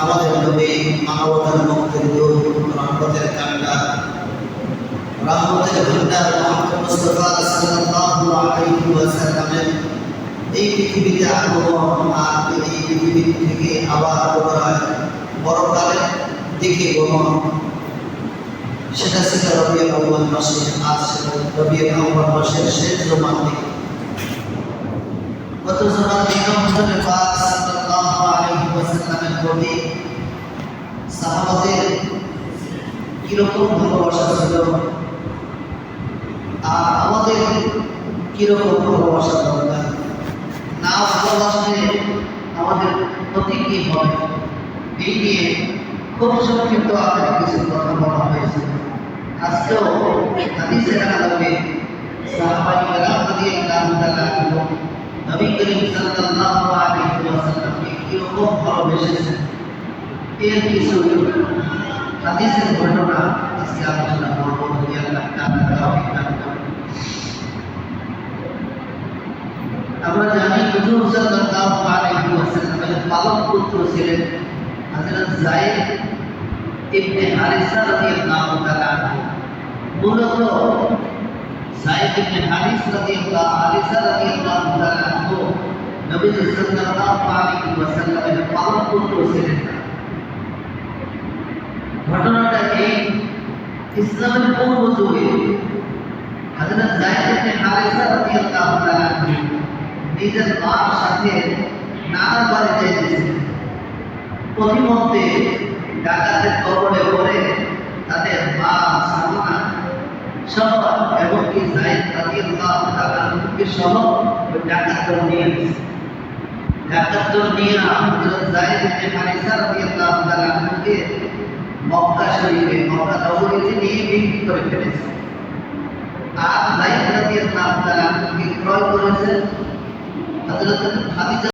আমাদের নবী মানবতার মুক্তির দূত রহমতের কান্ডা। রহমতের ভান্ডার মুহাম্মদ সাল্লাল্লাহু আলাইহি ওয়াসাল্লামের এই পৃথিবীতে আগমন আর এই পৃথিবী থেকে আবার পরকালের দিকে গমন। সেটা ছিল রবিউল আউয়াল মাসে আজ রবিউল আউয়াল মাসের শেষ হুজুর পাক সাল্লাল্লাহু আলাইহি ওয়াসাল্লামের প্রতি সাহাবাদের কীরকম ভালোবাসা ছিল? আর আমাদের কীরকম ভালোবাসা দরকার? না ভালোবাসলে আমাদের ক্ষতি কি হবে? এই নিয়ে খুব সংক্ষিপ্ত আপনার কিছু কথা বলা হয়েছে। আজকেও হাদিসের আলোকে সাহাবাই তাআলা নবী করিম সাল্লাল্লাহু আলাইহি ওয়াসাল্লামকে কীরকম ভালোবেসেছেন? এর কিছু হাদিসের ঘটনা আজকে আলোচনা করব যদি আল্লাহ তাআলা তৌফিক দান করেন আমরা জানি হুজুর সাল্লাল্লাহু আলাইহি ওয়াসাল্লামের পালক পুত্র ছিলেন হযরত যায়েদ ইবনে হারিসা রাদিয়াল্লাহু তাআলা আনহু মূলত যায়েদ ইবনে হারিস রাদিয়াল্লাহু হারিসা রাদিয়াল্লাহু তাআলা আনহু নবী সাল্লাল্লাহু আলাইহি ওয়াসাল্লামের পালক পুত্র ছিলেন ঘটনাটা এই ইসলামের পূর্ব যুগে হযরত যায়েদ ইবনে হারিসা রাদিয়াল্লাহু তাআলা নিজের মার সাথে নানার বাড়ি যাইতেছিলেন প্রতিমধ্যে ডাকাতের কবলে পড়ে তাদের মা সামনা সহ এবং কি জায়েদ রাদিয়াল্লাহু তাআলা আনহুকে সহ ওই ডাকাত দল নিয়ে গেছে ডাকাত দল নিয়ে হযরত জায়েদ ইবনে হারিসা রাদিয়াল্লাহু তাআলা মক্কা শরীফে, মক্কা নগরীতে নিয়ে বিক্রি করে ফেলেছে। আর লাইফ রাদিয়াল্লাহু তাআলা বিক্রয় করেছেন হযরত খাদিজা